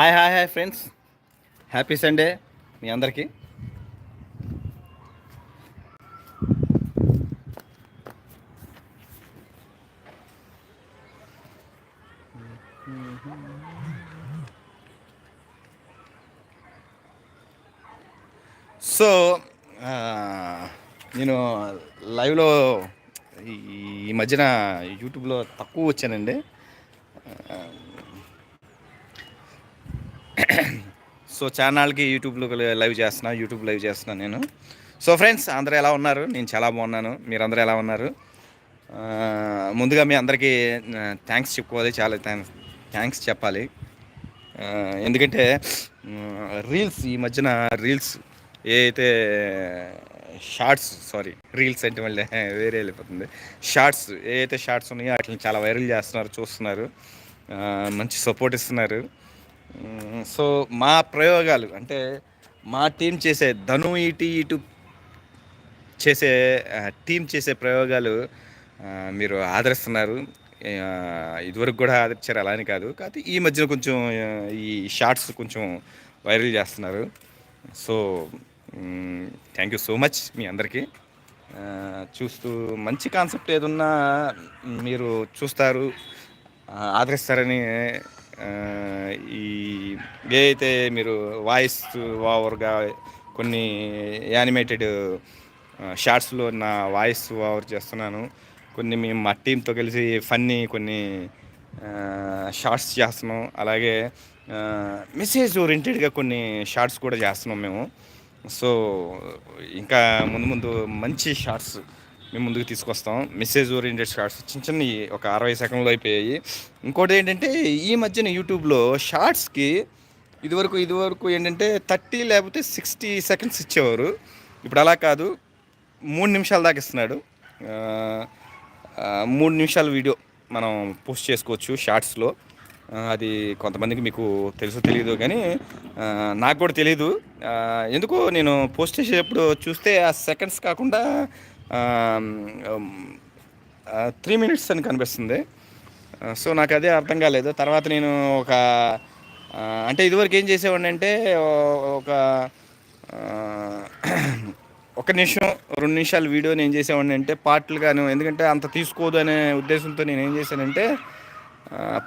Hi hi hi friends. Happy Sunday మీ అందరికీ. So నేను లైవ్లో ఈ మధ్యన యూట్యూబ్లో తక్కువ వచ్చానండి. సో ఛానల్కి యూట్యూబ్లో లైవ్ చేస్తున్నా యూట్యూబ్ లైవ్ చేస్తున్నాను నేను. సో ఫ్రెండ్స్ అందరూ ఎలా ఉన్నారు? నేను చాలా బాగున్నాను. మీరందరూ ఎలా ఉన్నారు? ముందుగా మీ అందరికీ థ్యాంక్స్ చెప్పుకోవాలి. చాలా థ్యాంక్స్ థ్యాంక్స్ చెప్పాలి. ఎందుకంటే రీల్స్ ఈ మధ్యన రీల్స్ ఏ అయితే షార్ట్స్ సారీ రీల్స్ అంటే మళ్ళీ వేరే వెళ్ళిపోతుంది. షార్ట్స్ ఏ అయితే షార్ట్స్ ఉన్నాయో వాటిని చాలా వైరల్ చేస్తున్నారు చూస్తున్నారు. మంచి సపోర్ట్ ఇస్తున్నారు. సో మా ప్రయోగాలు అంటే మా టీం చేసే ధను ఇటు ఇటు చేసే టీం చేసే ప్రయోగాలు మీరు ఆదరిస్తున్నారు. ఇదివరకు కూడా ఆదరించారు అలా అని కాదు. కాకపోతే ఈ మధ్యన కొంచెం ఈ షార్ట్స్ కొంచెం వైరల్ చేస్తున్నారు. So thank you so much మీ అందరికీ. చూస్తూ మంచి కాన్సెప్ట్ ఏదున్నా మీరు చూస్తారు ఆదరిస్తారని ఈ ఏదైతే మీరు వాయిస్ ఓవర్గా కొన్ని యానిమేటెడ్ షార్ట్స్లో నా వాయిస్ ఓవర్ చేస్తున్నాను. కొన్ని మేము మా టీంతో కలిసి ఫన్నీ కొన్ని షార్ట్స్ చేస్తున్నాం. అలాగే మెసేజ్ ఓరియంటెడ్గా కొన్ని షార్ట్స్ కూడా చేస్తున్నాం మేము. సో ఇంకా ముందు ముందు మంచి షార్ట్స్ మేము ముందుకు తీసుకొస్తాం. మెసేజ్ ఓరియంటెడ్ షార్ట్స్ చిన్న చిన్న ఒక అరవై సెకండ్లు అయిపోయాయి. ఇంకోటి ఏంటంటే ఈ మధ్యన యూట్యూబ్లో షార్ట్స్కి ఇదివరకు ఇదివరకు ఏంటంటే థర్టీ లేకపోతే సిక్స్టీ సెకండ్స్ ఇచ్చేవారు. ఇప్పుడు అలా కాదు. మూడు నిమిషాల దాకా ఇస్తున్నాడు. మూడు నిమిషాల వీడియో మనం పోస్ట్ చేసుకోవచ్చు షార్ట్స్లో అది కొంతమందికి మీకు తెలుసో తెలియదు కానీ నాకు కూడా తెలియదు ఎందుకో నేను పోస్ట్ చేసేటప్పుడు చూస్తే ఆ సెకండ్స్ కాకుండా త్రీ మినిట్స్ అని కనిపిస్తుంది. సో నాకు అదే అర్థం కాలేదు. తర్వాత నేను ఒక అంటే ఇదివరకు ఏం చేసేవాడిని అంటే ఒక ఒక నిమిషం రెండు నిమిషాల వీడియో నేను చేసేవాడిని అంటే పార్ట్లుగాను ఎందుకంటే అంత తీసుకోదు అనే ఉద్దేశంతో నేను ఏం చేశానంటే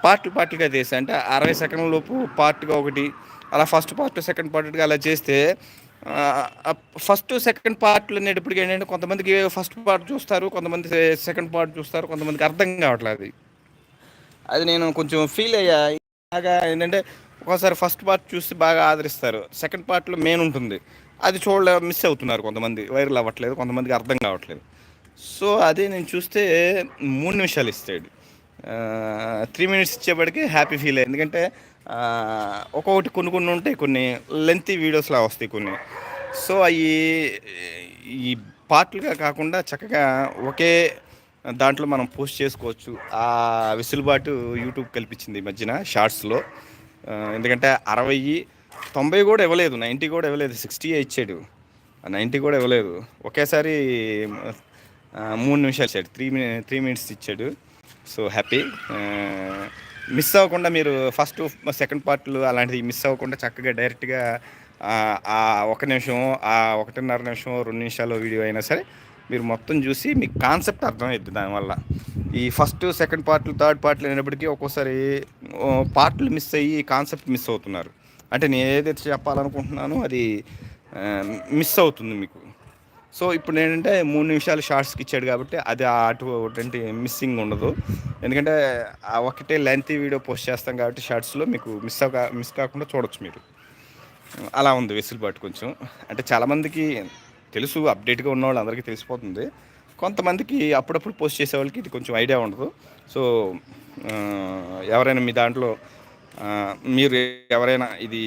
పార్ట్లు పార్ట్లుగా చేశాను అంటే అరవై సెకండ్ల లోపు పార్ట్గా ఒకటి అలా ఫస్ట్ పార్ట్ సెకండ్ పార్ట్గా అలా చేస్తే ఫస్ట్ సెకండ్ పార్ట్లు అనేటప్పటికి ఏంటంటే కొంతమందికి ఫస్ట్ పార్ట్ చూస్తారు కొంతమంది సెకండ్ పార్ట్ చూస్తారు కొంతమందికి అర్థం కావట్లేదు అది. అది నేను కొంచెం ఫీల్ అయ్యా. బాగా ఏంటంటే ఒకసారి ఫస్ట్ పార్ట్ చూసి బాగా ఆదరిస్తారు. సెకండ్ పార్ట్లో మెయిన్ ఉంటుంది. అది చూడలే మిస్ అవుతున్నారు కొంతమంది. వైరల్ అవ్వట్లేదు కొంతమందికి అర్థం కావట్లేదు. సో అదే నేను చూస్తే మూడు నిమిషాలు ఇస్తాడు. త్రీ మినిట్స్ ఇచ్చేప్పటికి హ్యాపీ ఫీల్ అయ్యి. ఎందుకంటే ఒక్కొక్కటి కొన్ని కొన్ని ఉంటాయి కొన్ని లెంతీ వీడియోస్లా వస్తాయి కొన్ని. సో అవి ఈ పార్ట్లుగా కాకుండా చక్కగా ఒకే దాంట్లో మనం పోస్ట్ చేసుకోవచ్చు. ఆ విసులుబాటు యూట్యూబ్ కల్పించింది ఈ మధ్యన షార్ట్స్లో ఎందుకంటే అరవై తొంభై కూడా ఇవ్వలేదు నైంటీ కూడా ఇవ్వలేదు సిక్స్టీ ఇచ్చాడు. నైంటీ కూడా ఇవ్వలేదు. ఒకేసారి మూడు నిమిషాలు ఇచ్చాడు త్రీ మినిట్ త్రీ మినిట్స్ ఇచ్చాడు. సో హ్యాపీ మిస్ అవ్వకుండా మీరు ఫస్ట్ సెకండ్ పార్ట్లు అలాంటివి మిస్ అవ్వకుండా చక్కగా డైరెక్ట్గా ఆ ఒక నిమిషం ఆ ఒకటిన్నర నిమిషం రెండు నిమిషాలు వీడియో అయినా సరే మీరు మొత్తం చూసి మీకు కాన్సెప్ట్ అర్థమైద్ది దానివల్ల. ఈ ఫస్ట్ సెకండ్ పార్ట్లు థర్డ్ పార్ట్లు అయినప్పటికీ ఒక్కోసారి పార్ట్లు మిస్ అయ్యి కాన్సెప్ట్ మిస్ అవుతున్నారు. అంటే నేను ఏదైతే చెప్పాలనుకుంటున్నానో అది మిస్ అవుతుంది మీకు. సో ఇప్పుడు ఏంటంటే మూడు నిమిషాలు షార్ట్స్కి ఇచ్చాడు కాబట్టి అది అటువంటి మిస్సింగ్ ఉండదు. ఎందుకంటే ఆ ఒకటే లెంత్ వీడియో పోస్ట్ చేస్తాం కాబట్టి షార్ట్స్లో మీకు మిస్ అవ మిస్ కాకుండా చూడొచ్చు మీరు. అలా ఉంది వెసులుబాటు కొంచెం. అంటే చాలామందికి తెలుసు అప్డేట్గా ఉన్న వాళ్ళందరికీ తెలిసిపోతుంది. కొంతమందికి అప్పుడప్పుడు పోస్ట్ చేసే వాళ్ళకి ఇది కొంచెం ఐడియా ఉండదు. సో ఎవరైనా మీ దాంట్లో మీరు ఎవరైనా ఇది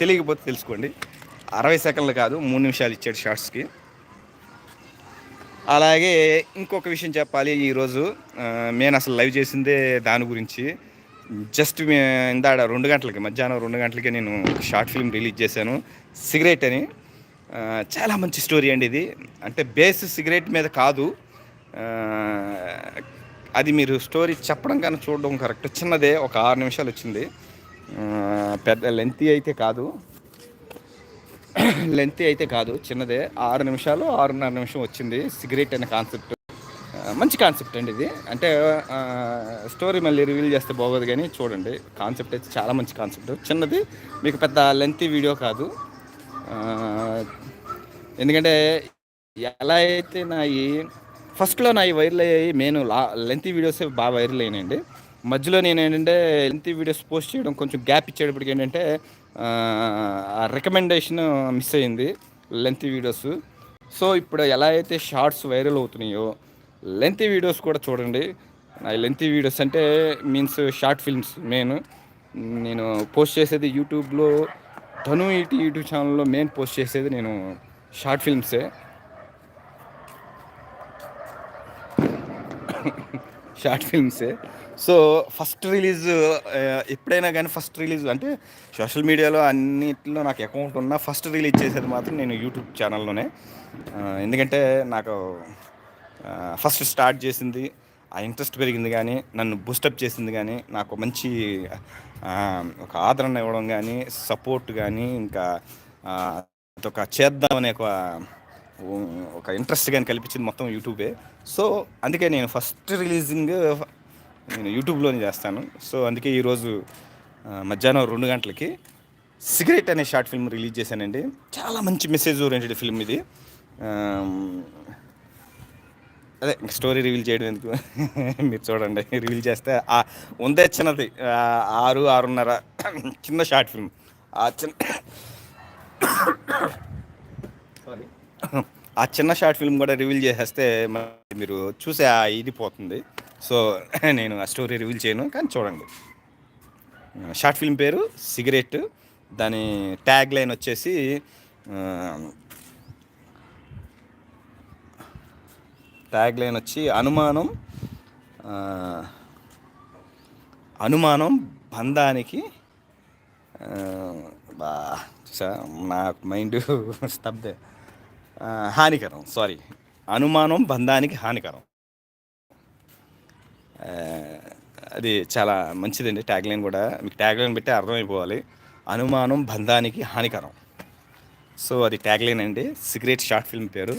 తెలియకపోతే తెలుసుకోండి. అరవై సెకండ్లు కాదు మూడు నిమిషాలు ఇచ్చాడు షార్ట్స్కి అలాగే ఇంకొక విషయం చెప్పాలి ఈరోజు నేను అసలు లైవ్ చేసిందే దాని గురించి. జస్ట్ ఇందాడ రెండు గంటలకి మధ్యాహ్నం రెండు గంటలకి నేను షార్ట్ ఫిల్మ్ రిలీజ్ చేశాను సిగరెట్ అని. చాలా మంచి స్టోరీ అండి ఇది. అంటే బేస్ సిగరెట్ మీద కాదు అది మీరు స్టోరీ చెప్పడం కానీ చూడడం కరెక్ట్. చిన్నదే ఒక ఆరు నిమిషాలు వచ్చింది. పెద్ద లెంతీ అయితే కాదు. లెంత్ అయితే కాదు చిన్నదే. ఆరు నిమిషాలు ఆరున్నర నిమిషం వచ్చింది. సిగరెట్ అనే కాన్సెప్ట్ మంచి కాన్సెప్ట్ అండి ఇది. అంటే స్టోరీ మళ్ళీ రివీల్ చేస్తే బాగోదు కానీ చూడండి. కాన్సెప్ట్ అయితే చాలా మంచి కాన్సెప్ట్ చిన్నది మీకు పెద్ద లెంతీ వీడియో కాదు. ఎందుకంటే ఎలా అయితే నా ఈ ఫస్ట్లో నా ఈ వైరల్ అయ్యాయి నేను లా లెంతీ వీడియోసే బాగా వైరల్ అయినాయండి. మధ్యలో నేను ఏంటంటే లెంతీ వీడియోస్ పోస్ట్ చేయడం కొంచెం గ్యాప్ ఇచ్చేటప్పటికి ఏంటంటే ఆ రికమెండేషన్ మిస్ అయింది. లెంత్ వీడియోస్ సో ఇప్పుడు ఎలా అయితే షార్ట్స్ వైరల్ అవుతున్నాయో లెంత్ వీడియోస్ కూడా చూడండి. లెంత్ వీడియోస్ అంటే మీన్స్ షార్ట్ ఫిల్మ్స్ మెయిన్ నేను పోస్ట్ చేసేది యూట్యూబ్లో తను ఈటీ యూట్యూబ్ ఛానల్లో మెయిన్ పోస్ట్ చేసేది నేను షార్ట్ ఫిల్మ్సే షార్ట్ ఫిల్మ్సే సో ఫస్ట్ రిలీజ్ ఎప్పుడైనా కానీ ఫస్ట్ రిలీజ్ అంటే సోషల్ మీడియాలో అన్నిట్లో నాకు అకౌంట్ ఉన్నా ఫస్ట్ రిలీజ్ చేసేది మాత్రం నేను యూట్యూబ్ ఛానల్లోనే. ఎందుకంటే నాకు ఫస్ట్ స్టార్ట్ చేసింది ఆ ఇంట్రెస్ట్ పెరిగింది కానీ నన్ను బూస్టప్ చేసింది కానీ నాకు మంచి ఒక ఆదరణ ఇవ్వడం కానీ సపోర్ట్ కానీ ఇంకా ఒక చేద్దామనే ఒక ఒక ఇంట్రెస్ట్ కానీ కల్పించింది మొత్తం యూట్యూబే. సో అందుకే నేను ఫస్ట్ రిలీజింగ్ నేను యూట్యూబ్లోనే చేస్తాను. సో అందుకే ఈరోజు మధ్యాహ్నం రెండు గంటలకి సిగరెట్ అనే షార్ట్ ఫిల్మ్ రిలీజ్ చేశానండి. చాలా మంచి మెసేజ్ ఓరియంటెడ్ ఫిల్మ్ ఇది. అదే స్టోరీ రివీల్ చేయడం ఎందుకు? మీరు చూడండి రివీల్ చేస్తే ఉందే చిన్నది ఆరు ఆరున్నర చిన్న షార్ట్ ఫిల్మ్. ఆ చిన్న సారీ ఆ చిన్న షార్ట్ ఫిల్మ్ కూడా రివీల్ చేసేస్తే మీరు చూసే ఇది పోతుంది. సో నేను ఆ స్టోరీ రివీల్ చేయను కానీ చూడండి. షార్ట్ ఫిల్మ్ పేరు సిగరెట్ దాని ట్యాగ్ లైన్ వచ్చేసి ట్యాగ్ లైన్ వచ్చి అనుమానం అనుమానం బంధానికి బా చూసా నా మైండ్ స్తబ్దే హానికరం సారీ. అనుమానం బంధానికి హానికరం. అది చాలా మంచిదండి ట్యాగ్ లైన్ కూడా. మీకు ట్యాగ్ లైన్ పెట్టి అర్థమైపోవాలి. అనుమానం బంధానికి హానికరం. సో అది ట్యాగ్ లైన్ అండి. సిగరెట్ షార్ట్ ఫిల్మ్ పేరు.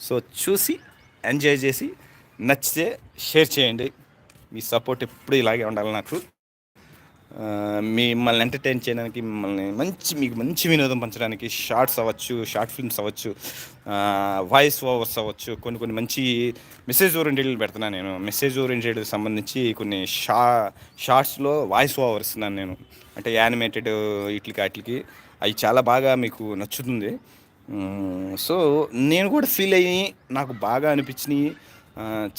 సో చూసి ఎంజాయ్ చేసి నచ్చితే షేర్ చేయండి. మీ సపోర్ట్ ఎప్పుడు ఇలాగే ఉండాలి నాకు. మిమ్మల్ని ఎంటర్టైన్ చేయడానికి మిమ్మల్ని మంచి మీకు మంచి వినోదం పంచడానికి షార్ట్స్ అవ్వచ్చు షార్ట్ ఫిల్మ్స్ అవ్వచ్చు వాయిస్ ఓవర్స్ అవ్వచ్చు కొన్ని కొన్ని మంచి మెసేజ్ ఓరియంటెడ్ పెడుతున్నాను నేను. మెసేజ్ ఓరియంటెడ్ సంబంధించి కొన్ని షా షార్ట్స్లో వాయిస్ ఓవర్ ఇస్తున్నాను నేను. అంటే యానిమేటెడ్ ఇట్లకి వాటికి. అవి చాలా బాగా మీకు నచ్చుతుంది. సో నేను కూడా ఫీల్ అయ్యి నాకు బాగా అనిపించినాయి.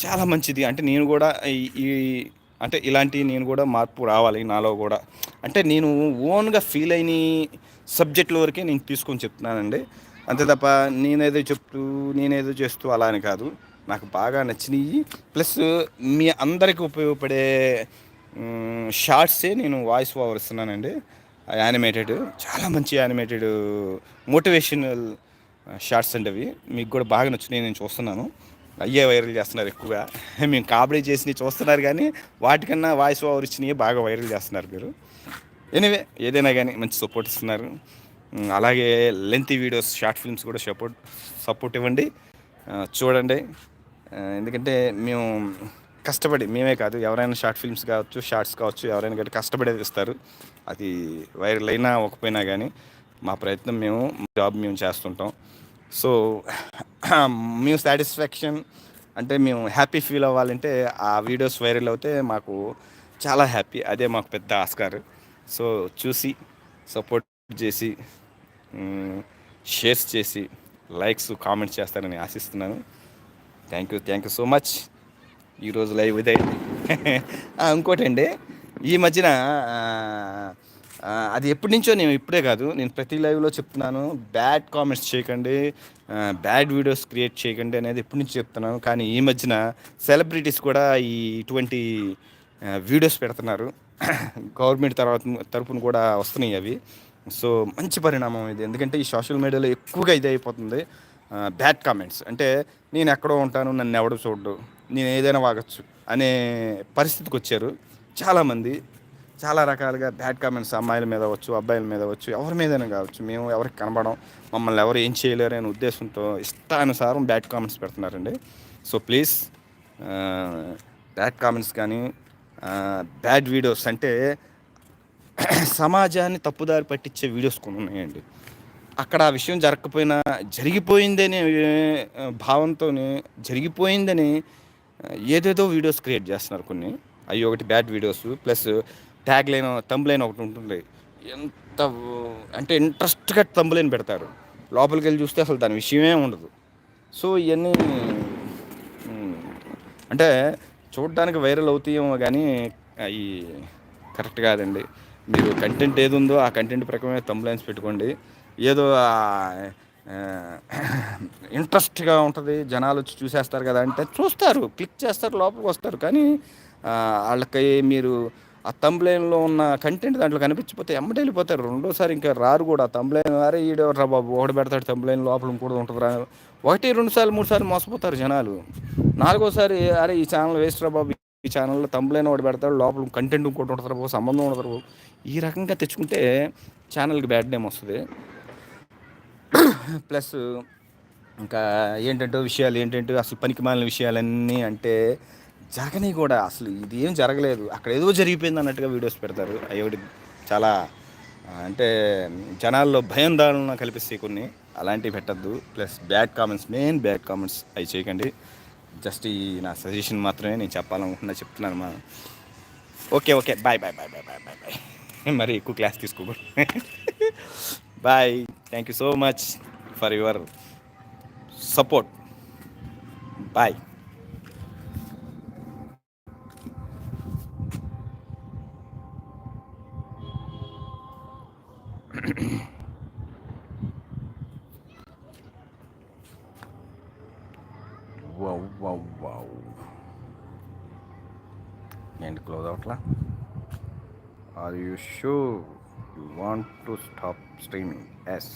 చాలా మంచిది. అంటే నేను కూడా ఈ అంటే ఇలాంటి నేను కూడా మార్పు రావాలి నాలో కూడా. అంటే నేను ఓన్గా ఫీల్ అయిన సబ్జెక్టుల వరకే నేను తీసుకొని చెప్తున్నానండి. అంతే తప్ప నేనేదో చెప్తూ నేనేదో చేస్తూ అలా అని కాదు. నాకు బాగా నచ్చినవి ప్లస్ మీ అందరికి ఉపయోగపడే షార్ట్సే నేను వాయిస్ ఓవర్ ఇస్తున్నానండి. యానిమేటెడ్ చాలా మంచి యానిమేటెడ్ మోటివేషనల్ షార్ట్స్ అండి అవి. మీకు కూడా బాగా నచ్చినాయి నేను చూస్తున్నాను. అయ్యే వైరల్ చేస్తున్నారు ఎక్కువగా. మేము కామెడీ చేసినవి చూస్తున్నారు కానీ వాటికన్నా వాయిస్ ఓవర్ ఇచ్చినవి బాగా వైరల్ చేస్తున్నారు మీరు. ఎనివే ఏదైనా కానీ మంచి సపోర్ట్ ఇస్తున్నారు. అలాగే లెంత్ వీడియోస్ షార్ట్ ఫిల్మ్స్ కూడా సపోర్ట్ సపోర్ట్ ఇవ్వండి. చూడండి. ఎందుకంటే మేము కష్టపడి మేమే కాదు ఎవరైనా షార్ట్ ఫిల్మ్స్ కావచ్చు షార్ట్స్ కావచ్చు ఎవరైనా కానీ కష్టపడేది ఇస్తారు. అది వైరల్ అయినా ఒకపోయినా కానీ మా ప్రయత్నం మేము జాబ్ మేము చేస్తుంటాం. సో మేము సాటిస్ఫాక్షన్ అంటే మేము హ్యాపీ ఫీల్ అవ్వాలంటే ఆ వీడియోస్ వైరల్ అవుతే మాకు చాలా హ్యాపీ అదే మాకు పెద్ద ఆస్కార్. సో చూసి సపోర్ట్ చేసి షేర్స్ చేసి లైక్స్ కామెంట్స్ చేస్తారని ఆశిస్తున్నాను. Thank you thank you so much ఈరోజు లైవ్ ఇదే ఇంకోటండి. ఈ మధ్యన అది ఎప్పటి నుంచో నేను ఇప్పుడే కాదు నేను ప్రతి లైవ్లో చెప్తున్నాను బ్యాడ్ కామెంట్స్ చేయకండి బ్యాడ్ వీడియోస్ క్రియేట్ చేయకండి అనేది ఎప్పటి నుంచి చెప్తున్నాను. కానీ ఈ మధ్యన సెలబ్రిటీస్ కూడా ఈ ఇటువంటి వీడియోస్ పెడుతున్నారు. గవర్నమెంట్ తర్వాత తరపున కూడా వస్తున్నాయి అవి. సో మంచి పరిణామం ఇది. ఎందుకంటే ఈ సోషల్ మీడియాలో ఎక్కువగా ఇది అయిపోతుంది. బ్యాడ్ కామెంట్స్ అంటే నేను ఎక్కడో ఉంటాను నన్ను ఎవడో చూడ్డు నేను ఏదైనా వాగచ్చు అనే పరిస్థితికి వచ్చారు చాలామంది. చాలా రకాలుగా బ్యాడ్ కామెంట్స్ అమ్మాయిల మీద వచ్చు అబ్బాయిల మీద వచ్చు ఎవరి మీదైనా కావచ్చు. మేము ఎవరికి కనబడం మమ్మల్ని ఎవరు ఏం చేయలేరు అనే ఉద్దేశంతో ఇష్టానుసారం బ్యాడ్ కామెంట్స్ పెడుతున్నారండి. సో ప్లీజ్ బ్యాడ్ కామెంట్స్ కానీ బ్యాడ్ వీడియోస్ అంటే సమాజాన్ని తప్పుదారి పట్టించే వీడియోస్ కొన్ని ఉన్నాయండి. అక్కడ ఆ విషయం జరగకపోయినా జరిగిపోయిందనే భావంతో జరిగిపోయిందని ఏదేదో వీడియోస్ క్రియేట్ చేస్తున్నారు కొన్ని. అవి ఒకటి bad videos plus tag line thumbnail ఒకటి ఉంటుంది. ఎంత అంటే ఇంట్రెస్ట్గా తంబులైన్ పెడతారు. లోపలికి వెళ్ళి చూస్తే అసలు దాని విషయమే ఉండదు. సో ఇవన్నీ అంటే చూడడానికి వైరల్ అవుతాయేమో కానీ అవి కరెక్ట్ కాదండి. మీరు కంటెంట్ ఏది ఉందో ఆ కంటెంట్ ప్రకారమే తంబులైన్స్ పెట్టుకోండి. ఏదో ఇంట్రెస్ట్గా ఉంటుంది జనాలు వచ్చి చూసేస్తారు కదా అంటే చూస్తారు క్లిక్ చేస్తారు లోపలికి వస్తారు. కానీ వాళ్ళకి మీరు ఆ తంబ్లైన్లో ఉన్న కంటెంట్ దాంట్లో కనిపించిపోతే ఎమ్మటి వెళ్ళిపోతారు రెండోసారి ఇంకా రారు కూడా. తంబ్లైన్ అరే ఈడెవర్రా బాబు ఒకటి పెడతాడు తంబ్లైన్ లోపల కూడా ఉంటుందిరా ఒకటి రెండు సార్లు మూడు సార్లు మోసపోతారు జనాలు. నాలుగోసారి అరే ఈ ఛానల్ వేస్ట్ రా బాబు ఈ ఛానల్లో తంబ్లైన్ ఒకటి పెడతాడు లోపల కంటెంట్ ఇంకోటి ఉంటుంది బాబు సంబంధం ఉండదు ఈ రకంగా తెచ్చుకుంటే ఛానల్కి బ్యాడ్ నేమ్ వస్తుంది. ప్లస్ ఇంకా ఏంటంటే విషయాలు ఏంటంటే అసలు పనికి మాలిన విషయాలన్నీ అంటే జరగని కూడా అసలు ఇది ఏం జరగలేదు. అక్కడ ఏదో జరిగిపోయింది అన్నట్టుగా వీడియోస్ పెడతారు. అయ్యోటి చాలా అంటే జనాల్లో భయం దాడులను కల్పిస్తాయి కొన్ని. అలాంటివి పెట్టద్దు. Plus bad comments main bad comments అవి చేయకండి. జస్ట్ ఈ నా సజెషన్ మాత్రమే నేను చెప్పాలనుకుంటున్నా చెప్తున్నాను మా okay okay. Bye bye bye bye bye bye bye. మరి ఎక్కువ క్లాస్ తీసుకోకూడదు bye. Thank you so much for your support bye wow wow wow ఏంటి close అవట్లా are you sure you want to stop streaming yes